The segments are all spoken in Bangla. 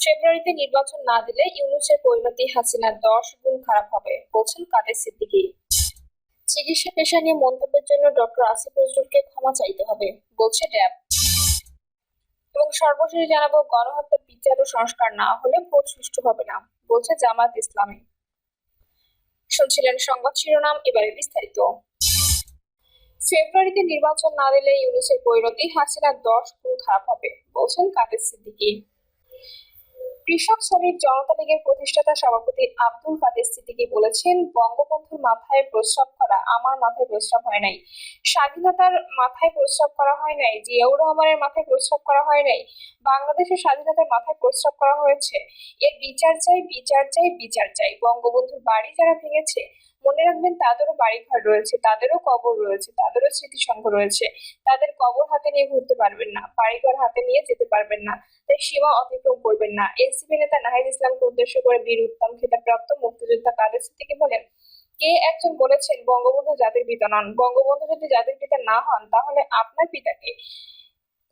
ফেব্রুয়ারিতে নির্বাচন না দিলে ইউনুসের পরিণতি হাসিনার দশ গুণ খারাপ হবে, বলছেন কাদের সিদ্দিকী। চিকিৎসা পেশা নিয়ে মন্তব্যের জন্য ডক্টর আসিফ নজরুলকে ক্ষমা চাইতে হবে, বলছে র্যাব এবং সর্বশেষ জানাব, গণহত্যার বিচার ও সংস্কার না হলে ভোট সুষ্ঠু হবে না, বলছে জামাত ইসলামী। শুনছিলেন সংবাদ শিরোনাম এবারে বিস্তারিত। ফেব্রুয়ারিতে নির্বাচন না দিলে ইউনুসের পরিণতি হাসিনার দশ গুণ খারাপ হবে, বলছেন কাদের সিদ্দিকী। কৃষক শ্রমিক জনতা লীগের প্রতিষ্ঠাতা সভাপতি আব্দুল কাদের সিদ্দিকী বলেছেন, বঙ্গবন্ধুর মাথায় প্রস্রাব করা আমার মাথায় প্রস্রাব হয় নাই। স্বাধীনতার মাথায় প্রস্রাব করা হয় নাই, জিয়াউর রহমানের মাথায় প্রস্রাব করা হয় নাই, বাংলাদেশের স্বাধীনতার মাথায় প্রস্রাব করা হয়েছে। এর বিচার চাই বিচার চাই বিচার চাই। বঙ্গবন্ধুর বাড়ি যারা ভেঙেছে মনে রাখবেন তাদেরও বাড়িঘর রয়েছে, তাদেরও কবর রয়েছে, তাদেরও স্মৃতিসংঘ রয়েছে। তাদের কবর হাতে নিয়ে ঘুরতে পারবেন না, বাড়িঘর হাতে নিয়ে যেতে পারবেন না, তাই সীমা অতিক্রম করবেন না। এনসিপি নেতা নাহিদ ইসলামকে উদ্দেশ্য করে বীর উত্তম খেতাবপ্রাপ্ত মুক্তিযোদ্ধা কাদের সিদ্দিকী বলেন, কে একজন বলেছেন বঙ্গবন্ধু জাতির পিতা নন? বঙ্গবন্ধু যদি জাতির পিতা না হন, তাহলে আপনার পিতাকে?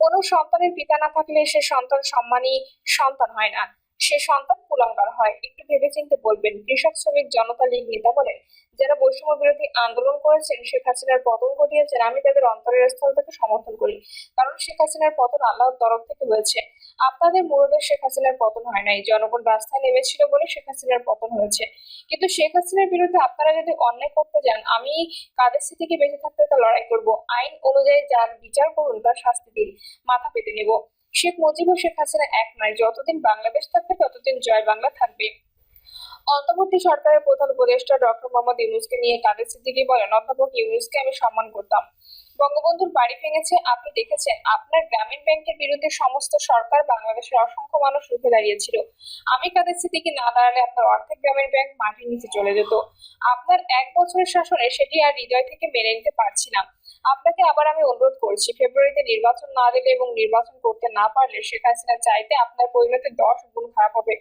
কোন সন্তানের পিতা না থাকলে সে সন্তান সম্মানী সন্তান হয় না। সে সন্তান কুলাঙ্গার হয়। একটু ভেবেচিন্তে বলবেন, কৃষক শ্রমিক জনতা লীগ নেতা বলেন, যারা বৈষম্য বিরোধী আন্দোলন করেছেন, শেখ হাসিনার পতন ঘটিয়েছেন, আমি তাদের অন্তরের স্থল থেকে সমর্থন করি। কারণ শেখ হাসিনার পতন আল্লাহর তরফ থেকে হয়েছে। আপনাদের মুরদের শেখ হাসিনার পতন হয় নাই। জনগণ রাস্তায় নেমেছিল বলে শেখ হাসিনার পতন হয়েছে। কিন্তু শেখ হাসিনার বিরুদ্ধে আপনারা যদি অন্যায় করতে যান, আমি কাদের থেকে বেঁচে থাকতে তা লড়াই করব। আইন অনুযায়ী যার বিচার করুন, তার শাস্তি দিন। মাথা পেতে নেব। শেখ মুজিব শেখ হাসিনা এক নয় যতদিন বাংলাদেশ থাকবে, ততদিন জয় বাংলা থাকবে। অন্তর্বর্তী সরকারের প্রধান উপদেষ্টা ডক্টর মোহাম্মদ ইউনুসকে নিয়ে কাদের সিদ্দিকী বলেন, অধ্যাপক ইউনুসকে আমি সম্মান করতাম। বঙ্গবন্ধুর বাড়ি ভেঙেছে, আপনি দেখেছেন, আপনার গ্রামীণ ব্যাংকের বিরুদ্ধে সমস্ত সরকার বাংলাদেশের অসংখ্য মানুষ রুখে দাঁড়িয়েছিল। আমি কাদের সিদ্দিকী না দাঁড়ালে আপনার অর্ধেক গ্রামীণ ব্যাংক মাটির নিচে চলে যেত। আপনার এক বছরের শাসনে সেটি আর হৃদয় থেকে মেনে নিতে পারছি না। আপনাকে আবার আমি অনুরোধ করছি, ফেব্রুয়ারিতে নির্বাচন না দিলে এবং নির্বাচন করতে না পারলে শেখ হাসিনা চাইতে আপনার পরিণতি দশ গুণ খারাপ হবে।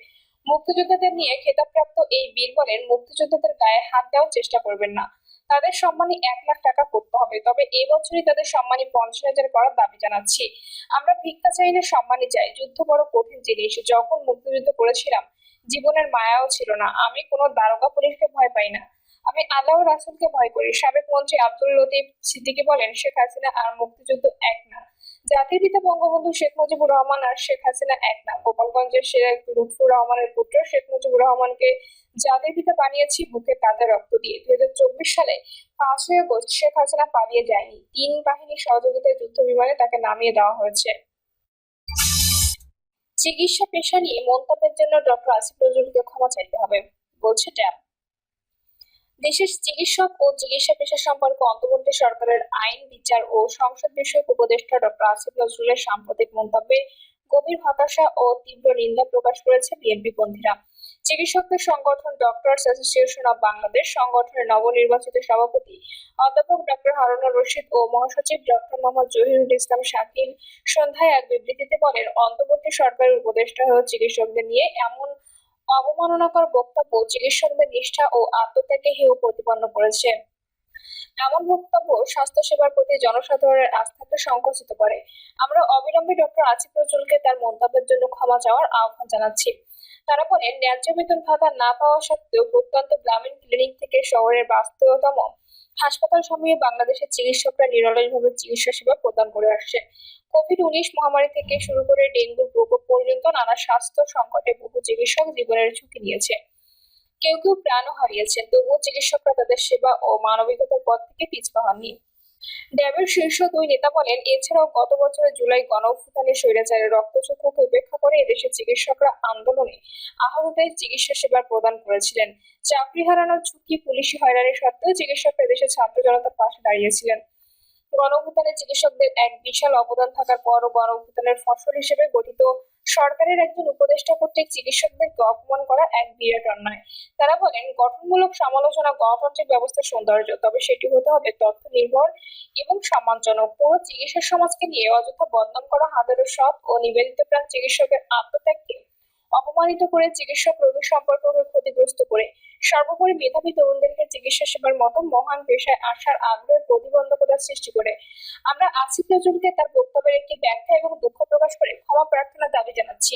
মুক্তিযোদ্ধাদের নিয়ে খেতাবপ্রাপ্ত এই বীর বলেন, মুক্তিযোদ্ধাদের গায়ে হাত দেওয়ার চেষ্টা করবেন না। তাদের সম্মানী এক লাখ টাকা করতে হবে, তবে এই বছরই তাদের সম্মানে পঞ্চাশ হাজার করার দাবি জানাচ্ছি। আমরা ভিক্ষা চাইলে সম্মানই চাই, যুদ্ধ বড় কঠিন জিনিস, যখন মুক্তিযুদ্ধ করেছিলাম, জীবনের মায়াও ছিল না। আমি কোনো দারোগা পুলিশকে ভয় পাই না। আমি আল্লাহ রাসুলকে ভয় করি। সাবেক মন্ত্রী আব্দুল লতিফ সিদ্দিকি বলেন, শেখ হাসিনা আর মুক্তিযুদ্ধ এক না। জাতির পিতা বঙ্গবন্ধু শেখ মুজিবুর রহমান আর শেখ হাসিনা এক না। গোপালগঞ্জের শেখ লুৎফুর রহমানের পুত্র শেখ মুজিবুর রহমানকে জাতির পিতা বানিয়েছি, বুকে তাদের রক্ত দিয়ে। দুই হাজার চব্বিশ সালে পাঁচই আগস্ট শেখ হাসিনা পালিয়ে যায়নি। তিন বাহিনীর সহযোগিতায় যুদ্ধ বিমানে তাকে নামিয়ে দেওয়া হয়েছে। চিকিৎসা পেশা নিয়ে মন্তব্যের জন্য ডক্টর আসিফ নজরুলকে ক্ষমা চাইতে হবে, বলছে ট্যাব। দেশের চিকিৎসক ও চিকিৎসা পেশা সম্পর্কে অন্তর্বর্তী সরকারের আইন, বিচার ও সংসদ বিষয়ক উপদেষ্টা ডক্টর আসিফ নজরুলের সাম্প্রতিক মন্তব্যে গভীর হতাশা ও তীব্র নিন্দা প্রকাশ করেছে বিএনপি পন্থীরা চিকিৎসকদের সংগঠন ডক্টরস অ্যাসোসিয়েশন অব বাংলাদেশ সংগঠনের নবনির্বাচিত সভাপতি অধ্যাপক ডক্টর হারুনুর রশিদ ও মহাসচিব ডক্টর মোহাম্মদ জহিরুল ইসলাম শাকিল সন্ধ্যায় এক বিবৃতিতে বলেন, অন্তর্বর্তী সরকারের উপদেষ্টা হয়ে চিকিৎসকদের নিয়ে এমন অবমাননাকর বক্তব্য চিকিৎসকদের নিষ্ঠা ও আত্মত্যাগে হেয় প্রতিপন্ন করেছে। এমন বক্তব্য স্বাস্থ্যসেবার প্রতি জনসাধারণের আস্থাকে সংকুচিত করে। আমরা অবিলম্বে ডক্টর আসিফ নজরুলকে তার মন্তব্যের জন্য ক্ষমা চাওয়ার আহ্বান জানাচ্ছি। তারা বলেন, ন্যায্য বেতন ভাতা না পাওয়া সত্ত্বেও প্রত্যন্ত গ্রামীণ ক্লিনিক থেকে শহরের বাস্তবতম হাসপাতাল সমূহে বাংলাদেশের চিকিৎসকরা নিরলসভাবে চিকিৎসা সেবা প্রদান করে আসছে। কোভিড উনিশ মহামারী থেকে শুরু করে ডেঙ্গুর প্রকোপ পর্যন্ত নানা স্বাস্থ্য সংকটে বহু চিকিৎসক জীবনের ঝুঁকি নিয়েছে। কেউ কেউ প্রাণও হারিয়েছেন তবুও চিকিৎসকরা তাদের সেবা ও মানবিকতার পথ থেকে পিছপা হননি। ড্যাবের শীর্ষ দুই নেতা বলেন, এছাড়াও গত বছরের জুলাই গণ অভ্যুত্থানে স্বৈরাচারের রক্তচক্ষুকে উপেক্ষা করে এদেশের চিকিৎসকরা আন্দোলনে আহতদের চিকিৎসা সেবা প্রদান করেছিলেন। চাকরি হারানোর ঝুঁকি পুলিশি হয়রানি সত্ত্বেও চিকিৎসকরা এদেশের ছাত্র জনতার পাশে দাঁড়িয়েছিলেন। গণঅভ্যুত্থানে চিকিৎসকদের এক বিশাল অবদান থাকার পরও গণঅভ্যুত্থানের ফসল হিসেবে গঠিত সরকারের একজন উপদেষ্টা কর্তৃক চিকিৎসকদেরকে অপমান করা এক বিরাট অন্যায়। তারা বলেন, গঠনমূলক সমালোচনা, গণতান্ত্রিক ব্যবস্থার সৌন্দর্য, তবে সেটি হতে হবে তথ্য নির্ভর এবং সম্মানজনক। পুরো চিকিৎসা সমাজকে নিয়ে অযথা বদনাম করা হাজারো সৎ ও নিবেদিত প্রাণ চিকিৎসকের আত্মত্যাগকে অপমানিত করে চিকিৎসক রোগীর সম্পর্ককে ক্ষতিগ্রস্ত করে। সর্বোপরি মেধাবী তরুণদেরকে চিকিৎসা সেবার মতো মহান পেশায় আসার আগ্রহে প্রতিবন্ধকতা সৃষ্টি করে। আমরা আসিফ নজরুলকে তার বক্তব্যের একটি ব্যাখ্যা এবং দুঃখ প্রকাশ করে ক্ষমা প্রার্থনার দাবি জানাচ্ছি।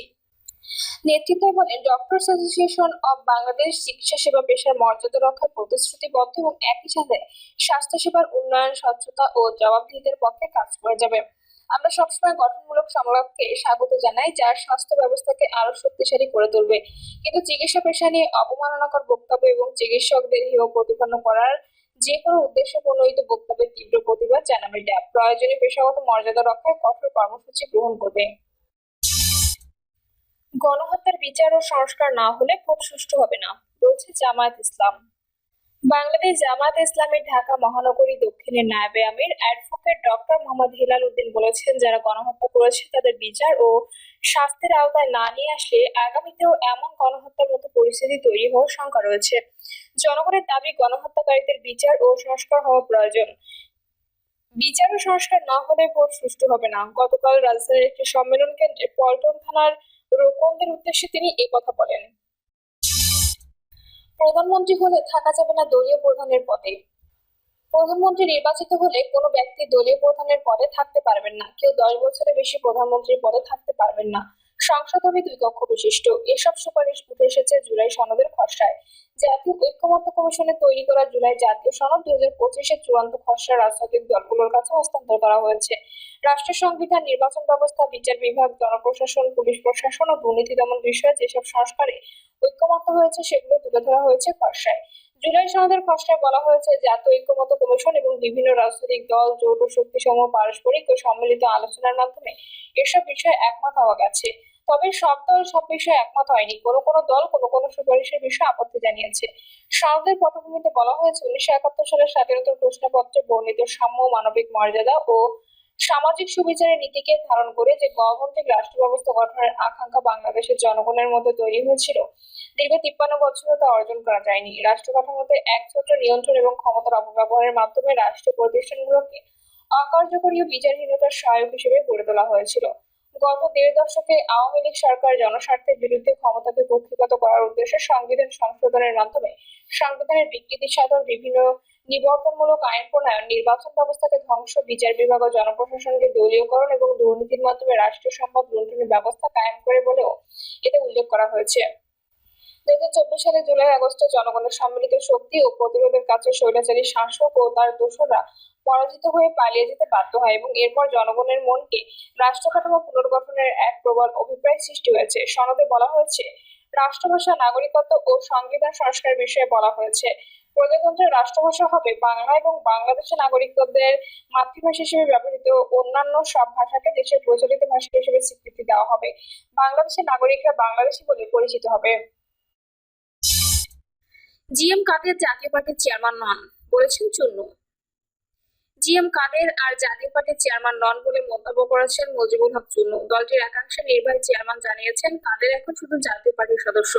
নেতৃত্বে বলেন ডক্টরস অ্যাসোসিয়েশন অব বাংলাদেশ চিকিৎসা সেবা পেশার মর্যাদা রক্ষার প্রতিশ্রুতিবদ্ধ এবং একই সাথে স্বাস্থ্যসেবার উন্নয়ন, স্বচ্ছতা ও জবাবদিহিতার পক্ষে কাজ করে যাবে। আমরা সবসময় গঠনমূলক সংলাপকে স্বাগত জানাই, যার স্বাস্থ্য ব্যবস্থাকে আরও শক্তিশালী করে তুলবে। কিন্তু চিকিৎসা পেশা নিয়ে অপমাননাকর বক্তব্য এবং চিকিৎসকদের হেয় প্রতিপন্ন করার যে কোনো উদ্দেশ্য প্রণোদিত বক্তব্যের তীব্র প্রতিবাদ জানাবে ড্যাব। প্রয়োজনীয় পেশাগত মর্যাদা রক্ষায় কঠোর কর্মসূচি গ্রহণ করবে। গণহত্যার বিচার ও সংস্কার না হলে ভোট সুষ্ঠু হবে না, বলছে জামায়াত ইসলাম। বাংলাদেশ জামায়াত ইসলামের ঢাকা মহানগরী দক্ষিণের নায়েবে আমির অ্যাডভোকেট ডক্টর মোহাম্মদ হিলাল উদ্দিন বলেছেন, যারা গণহত্যা করেছে তাদের বিচার ও স্বাস্থ্যের আওতায় না নিয়ে আসলে আগামীতেও এমন গণহত্যার মতো পরিস্থিতি তৈরি হওয়ার শঙ্কা রয়েছে। জনগণের দাবি গণহত্যাকারীদের বিচার ও সংস্কার হওয়া প্রয়োজন। বিচার ও সংস্কার না হলে ভোট সুষ্ঠু হবে না। গতকাল রাজধানীর একটি সম্মেলন কেন্দ্রে পল্টন থানার রোকনদের উদ্দেশ্যে তিনি কথা বলেন। প্রধানমন্ত্রী হলে থাকা যাবে না দলীয় প্রধানের পদে। প্রধানমন্ত্রী নির্বাচিত হলে কোনো ব্যক্তি দলীয় প্রধানের পদে থাকতে পারবেন না। কেউ দশ বছরের বেশি প্রধানমন্ত্রীর পদে থাকতে পারবেন না। সংসদ হবে দুই কক্ষ বিশিষ্ট। এসব সুপারিশ উঠে এসেছে জুলাই সনদের খসড়ায়। জাতীয় ঐক্যমত্য কমিশনের তৈরি করা জুলাই জাতীয় সনদ দুই হাজার পঁচিশের চূড়ান্ত খসড়া রাজনৈতিক দলগুলোর কাছে হস্তান্তর করা হয়েছে। রাষ্ট্র সংবিধান, নির্বাচন ব্যবস্থা, বিচার বিভাগ, জনপ্রশাসন, পুলিশ প্রশাসন ও দুর্নীতি দমন বিষয়ে যেসব সংস্কারে ঐক্যমত্য হয়েছে, সেগুলো তুলে ধরা হয়েছে খসড়ায়। জুলাই সনদের খসড়ায় বলা হয়েছে জাতীয় ঐক্যমত্য কমিশন এবং বিভিন্ন রাজনৈতিক দল, জোট ও শক্তিসমূহ পারস্পরিক ও সম্মিলিত আলোচনার মাধ্যমে এসব বিষয়ে একমত হওয়া গেছে। তবে সব দল, সব বিষয়ে একমত হয়নি। কোনো কোনো দল কোনো কোনো সুপারিশের বিষয়ে আপত্তি জানিয়েছে। সনদের পটভূমিতে বলা হয়েছে, উনিশশো একাত্তর সালের স্বাধীনতার ঘোষণাপত্রে বর্ণিত সাম্য মানবিক মর্যাদা ও সামাজিক সুবিচারের নীতিকে ধারণ করে যে গণতান্ত্রিক রাষ্ট্র ব্যবস্থা গঠনের আকাঙ্ক্ষা বাংলাদেশের জনগণের মধ্যে তৈরি হয়েছিল দীর্ঘ তিপ্পান্ন বছরও তা অর্জন করা যায়নি। রাষ্ট্র কাঠামোতে এক একছত্র নিয়ন্ত্রণ এবং ক্ষমতার অপব্যবহারের মাধ্যমে রাষ্ট্রীয় প্রতিষ্ঠানগুলোকে অকার্যকরী ও বিচারহীনতার সহায়ক হিসেবে গড়ে তোলা হয়েছিল। গত দেড় দশকে আওয়ামী লীগ সরকার জনস্বার্থের বিরুদ্ধে ক্ষমতাকে কক্ষিগত করার উদ্দেশ্যে সংবিধান সংশোধনের মাধ্যমে সংবিধানের বিকৃতি সাধন বিভিন্ন নিবর্তনমূলক আইন প্রণয়ন, নির্বাচন ব্যবস্থাকে ধ্বংস, বিচার বিভাগ ও জনপ্রশাসনকে দলীয়করণ এবং দুর্নীতির মাধ্যমে রাষ্ট্রীয় সম্পদ লুণ্ঠনের ব্যবস্থা কায়েম করে বলেও এতে উল্লেখ করা হয়েছে। দুই হাজার চব্বিশ সালে জুলাই আগস্টে জনগণের সম্মিলিত শক্তি ও প্রতিরোধের কাছে স্বৈরাচারী শাসক ও তার দোসররা পরাজিত হয়ে পালিয়ে যেতে বাধ্য হয় এবং এরপর জনগণের মনকে রাষ্ট্র কাঠামো পুনর্গঠনের এক প্রবল অভিপ্রায় সৃষ্টি হয়েছে। সনদে বলা হয়েছে, রাষ্ট্রভাষা, নাগরিকত্ব ও সংবিধান সংস্কার বিষয়ে বলা হয়েছে, প্রজাতন্ত্রের রাষ্ট্রভাষা হবে বাংলা এবং বাংলাদেশের নাগরিকদের মাতৃভাষা হিসেবে ব্যবহৃত অন্যান্য সব ভাষাকে দেশের প্রচলিত ভাষা হিসেবে স্বীকৃতি দেওয়া হবে। বাংলাদেশের নাগরিকরা বাংলাদেশি বলে পরিচিত হবে। জিএম কাদের জাতীয় পার্টির চেয়ারম্যান নন বলেছেন চুন্নু। জিএম কাদের আর জাতীয় পার্টির চেয়ারম্যান নন বলে মন্তব্য করেছেন মজিবুল হক চুন্নু। দলটির একাংশের নির্বাহী চেয়ারম্যান জানিয়েছেন, কাদের এখন শুধু জাতীয় পার্টির সদস্য।